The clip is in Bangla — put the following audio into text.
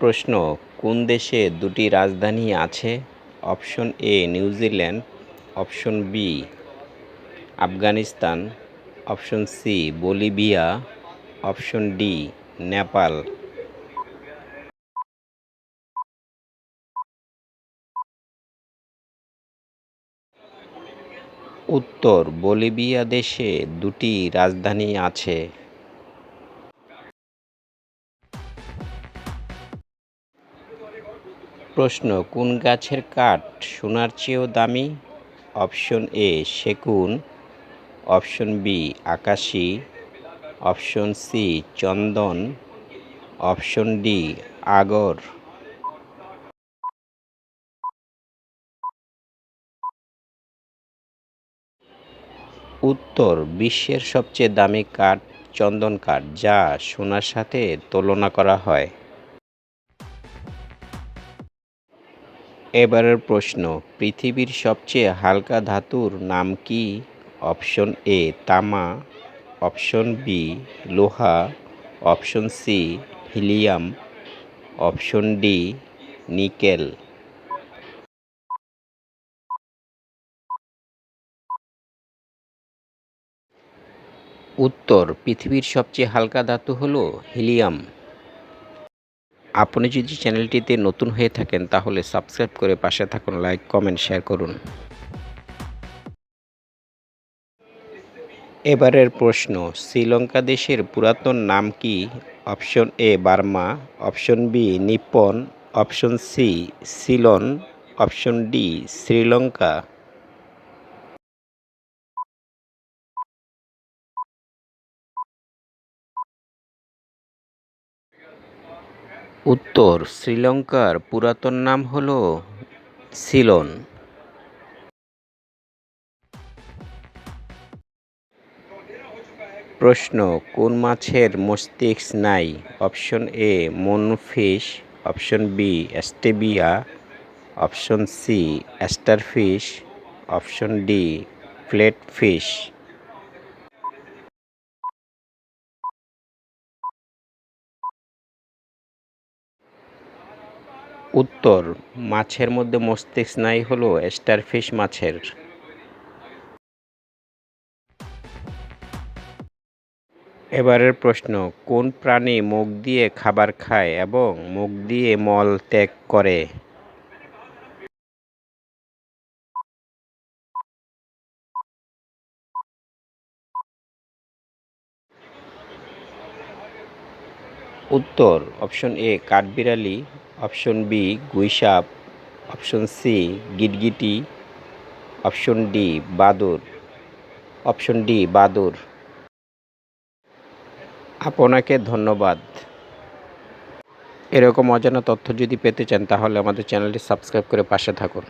প্রশ্ন, কোন দেশে দুটি রাজধানী আছে? Option A New Zealand option B, Afghanistan. Option C, Bolivia. Option D, Nepal. উত্তর, বলিভিয়া দেশে দুটি রাজধানী আছে। প্রশ্ন, কোন গাছের কাঠ সোনার চেয়েও দামি? অপশন এ, সেগুন। অপশন বি, আকাশি। অপশন সি, চন্দন। অপশন ডি, আগর। উত্তর, বিশ্বের সবচেয়ে দামি কাঠ চন্দন কাঠ, যা সোনার সাথে তুলনা করা হয়। এবারের প্রশ্ন, পৃথিবীর সবচেয়ে হালকা ধাতুর নাম কি? অপশন এ, তামা, অপশন বি, লোহা, option C, helium, option D, nickel. উত্তর, পৃথিবীর সবচেয়ে হালকা ধাতু হলো হিলিয়াম। আপনি যদি চ্যানেলটিতে নতুন হয়ে থাকেন, তাহলে সাবস্ক্রাইব করে পাশে থাকুন, লাইক, কমেন্ট, শেয়ার করুন। এবারের প্রশ্ন, শ্রীলঙ্কা দেশের পুরাতন নাম কি? Option A, Burma, option B, Nippon, option C, Ceylon, option D, Sri Lanka. উত্তর শ্রীলঙ্কার পুরাতন নাম হল সিলন। প্রশ্ন, কোন মাছের মস্তিষ্ক নাই? Option A monkfish. Option B অ্যাস্টেবিয়া option C starfish. Option D flatfish. উত্তর, মাছের মধ্যে মস্তিষ্ক নাই হলো স্টারফিশ মাছের। এবারের প্রশ্ন, কোন প্রাণী মুখ দিয়ে খাবার খায় এবং মুখ দিয়ে মল ত্যাগ করে? উত্তর, অপশন এ, কাঠবিড়ালি অপশন বি, গুইসাপ। অপশন সি, গিটগিটি। অপশন ডি, বাদুর। অপশন ডি, বাদুর। আপনাকে ধন্যবাদ। এরকম অজানা তথ্য যদি পেতে চান, তাহলে আমাদের চ্যানেলটি সাবস্ক্রাইব করে পাশে থাকুন।